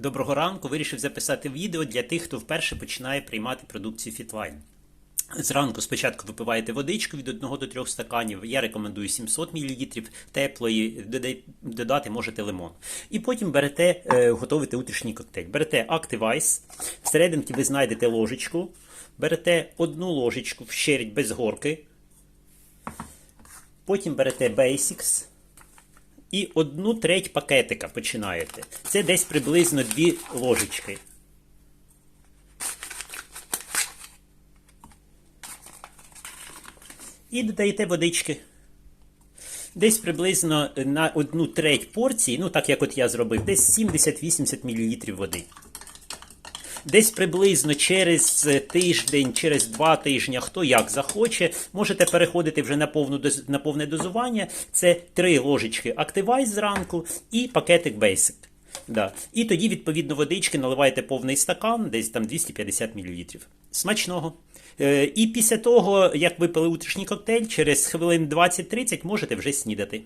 Доброго ранку. Вирішив записати відео для тих, хто вперше починає приймати продукцію Fitline. Зранку спочатку випиваєте водичку від 1 до 3 стаканів. Я рекомендую 700 мл теплої, додати можете лимон. І потім берете, е, готовите утрішній коктейль. Берете Active Ice, всерединки ви знайдете ложечку, берете одну ложечку, вщеріть без горки. Потім берете Basics, і одну треть пакетика починаєте. Це десь приблизно дві ложечки. І додаєте водички. Десь приблизно на одну треть порції, ну так як от я зробив, десь 70-80 мл води. Десь приблизно через тиждень, через два тижні, хто як захоче, можете переходити вже на, повну, на повне дозування. Це три ложечки Activise зранку і пакетик Basic. Да. І тоді, відповідно, водички наливаєте повний стакан, десь там 250 мл. Смачного. Е, і після того, як випили утрішній коктейль, через хвилин 20-30 можете вже снідати.